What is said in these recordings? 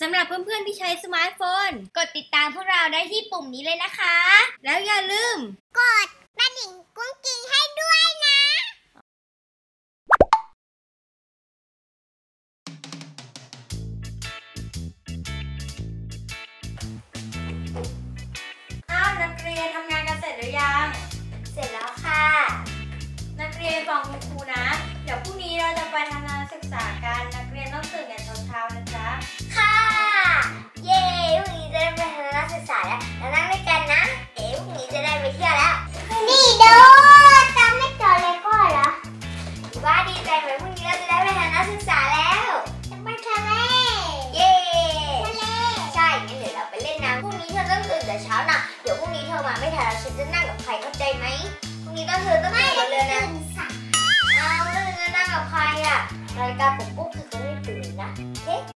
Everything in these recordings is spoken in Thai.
สำหรับเพื่อนๆที่ใช้สมาร์ทโฟน กดติดตามพวกเราได้ที่ปุ่มนี้เลยนะคะ แล้วอย่าลืม กดกระดิ่งกุ้งกิ้งให้ด้วยนะ อ้าวนักเรียนทำงานกันเสร็จหรือยัง เสร็จแล้วค่ะ นักเรียนฟังคุณครูนะ เดี๋ยวพรุ่งนี้เราจะไปทัศนศึกษากัน ษาแล้วแล้วนั่งด้วยกันนะเอ๋พรุ่งนี้จะได้ไปเที่ยวแล้ว นี่ดูจำไม่จอเลยก็เหรอว่าดีใจไหมพรุ่งนี้เราจะได้ไปทัศนศึกษาแล้วจะไปทะเลเย้ทะเลใช่งั้นเดี๋ยวเราไปเล่นน้ำพรุ่งนี้เธอต้องตื่นแต่เช้านะเดี๋ยวพรุ่งนี้เธอมาไม่ทันแล้วฉันจะนั่งกับใครเข้าใจไหมพรุ่งนี้ต้องเธอต้องตื่นมาเลยนะเอาแล้วเธอจะนั่งกับใครอะรายการผมปุ๊บเธอจะไม่ตื่นนะโอเค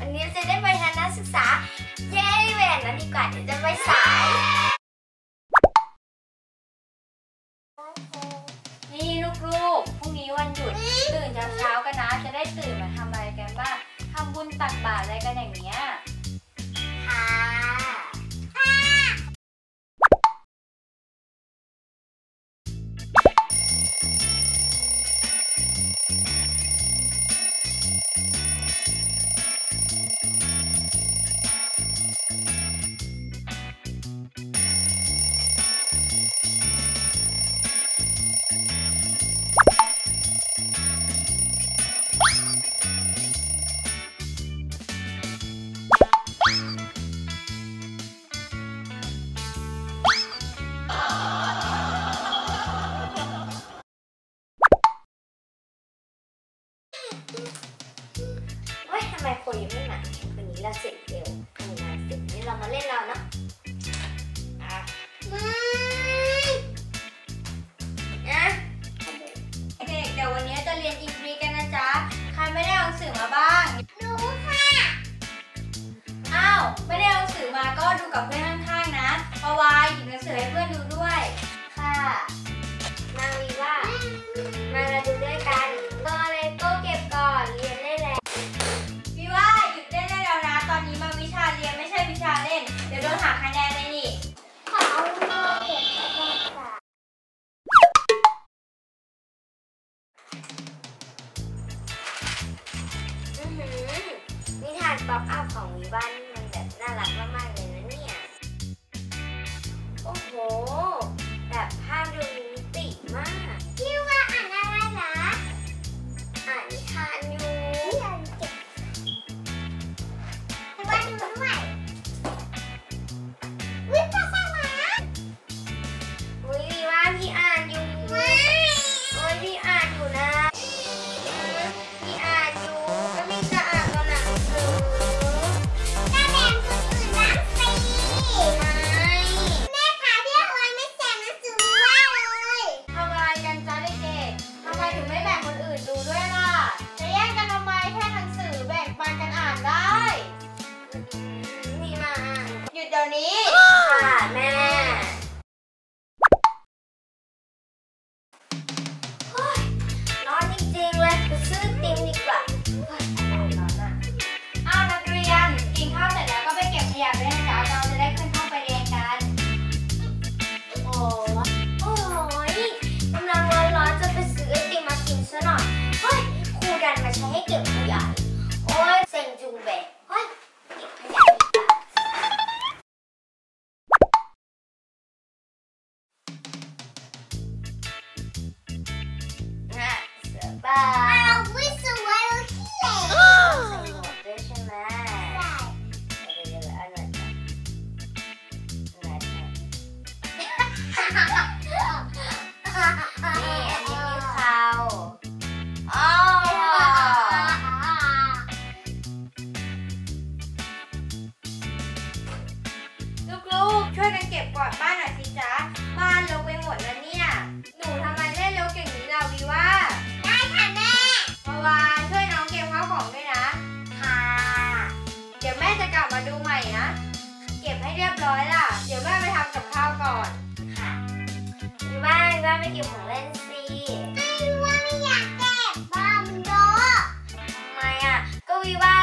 วันนี้เราจะได้ไปทัศนศึกษา เย้แหวนนั้นดีกว่าเดี๋ยวจะไปสายนี่ลูกๆพรุ่งนี้วันหยุดตื่นเช้าๆกันนะ จะได้ตื่นมาทำอะไรกันบ้างทำบุญตักบาตรอะไรกันอย่างเนี้ย นิทานป๊อปอัพของวีบ้านมันแบบน่ารักมากๆเลยนะเนี่ย โอ้โห เเก็บของเล่นสิไม่ว่าไม่อยากเก็บบ้ามันโดทำไมอะ ก็วิว่า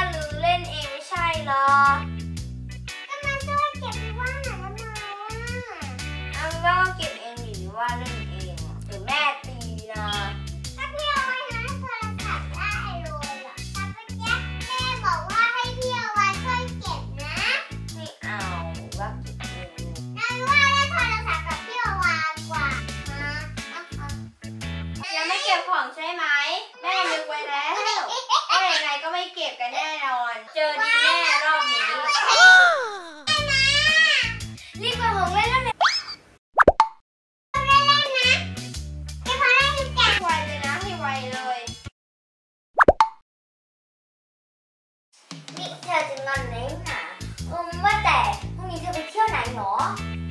เที่ยวไหนหรอ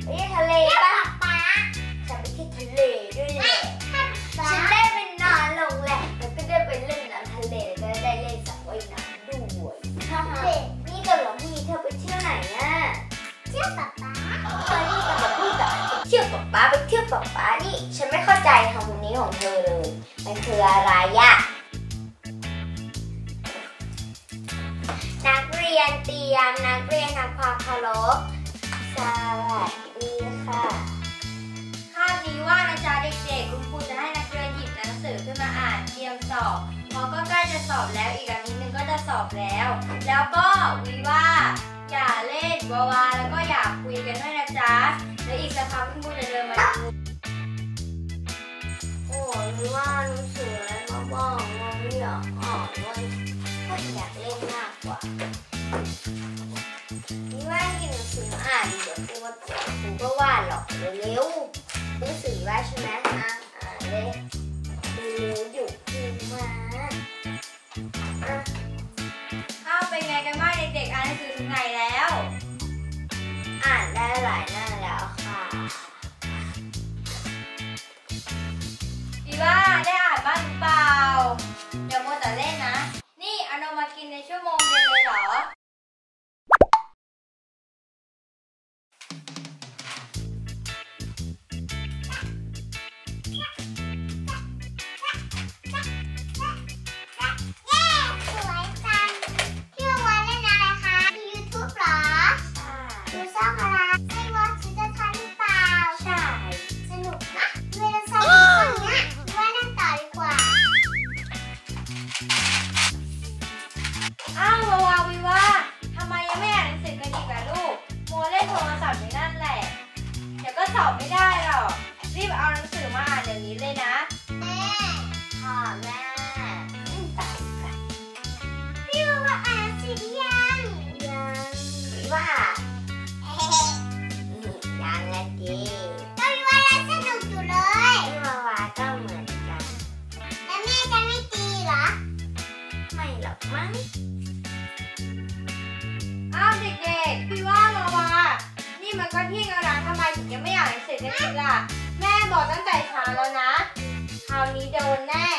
ไปเที่ยวทะเลป่ะป๊าจะไปเที่ยวทะเลด้วยแหละฉันได้ไปนอนโรงแรมแล้วก็ได้ไปเล่นน้ำทะเลแล้วก็ได้เล่นสระว่ายน้ำด้วยนี่ตอนหลังพรุ่งนี้เธอไปเที่ยวไหนอะเที่ยวป๊าป๊าเออนี่กำลังพูดกับไปเที่ยวป๊าป๊าไปเที่ยวป๊าป๊านี่ฉันไม่เข้าใจคำนี้ของเธอเลยมันคืออะไรอะนักเรียนเตรียมนักเรียนทำความเคารพ สวัสดีค่ะคาบนี้ว่านะจ๊ะเด็กๆ คุณครูจะให้นักเรียนหยิบหนังสือขึ้นมาอ่านเตรียมสอบ เพราะก็ใกล้จะสอบแล้วอีกอาทิตย์นึงก็จะสอบแล้ว แล้วก็วิว่าอย่าเล่นวาวาแล้วก็อย่าคุยกันด้วยนะจ๊ะแล้วอีกสักพักคุณครูจะเดินมาดูโอ้ยว่าหนังสืออะไรมาบ้างว่าไม่อยากอ่านว่า เร็วๆหนังสือว่าใช่ไหมอะอ่านเลยเร็วๆอยู่คือมาอะอ้าวเป็นไงกันบ้างเด็กๆ อ่านหนังสือถึงไหนแล้ว อ่านได้หลายหน้าแล้วค่ะดีว่าได้อ่านบ้างหรือเปล่าเดี๋ยวโมวแต่เล่นนะ นี่เอานมมากินในชั่วโมงเดียวเลยเหรอ ดูช่องอะไรใช่ว่าชิจะทันหรือเปล่า ใช่ สนุกนะเวลาใส่คนเนี้ยว่าเล่นต่อดีกว่า อ้าววาวาวิว่าทำไมยังไม่อ่านหนังสือกันอีกล่ะลูกโมวเล่นโทรศัพท์อยู่นั่นแหละ เดี๋ยวก็สอบไม่ได้หรอก รีบเอาหนังสือมาอ่านเดี๋ยวนี้เลยนะ แม่ ค่ะแม่ มั้งอ้าวเด็กๆพี่ว่ามาวานี่มันก็เที่ยงแล้วนะทำไมถึงยังไม่อ่านหนังสือกันอีกล่ะ แม่บอกตั้งแต่เช้าแล้วนะ คราวนี้โดนแน่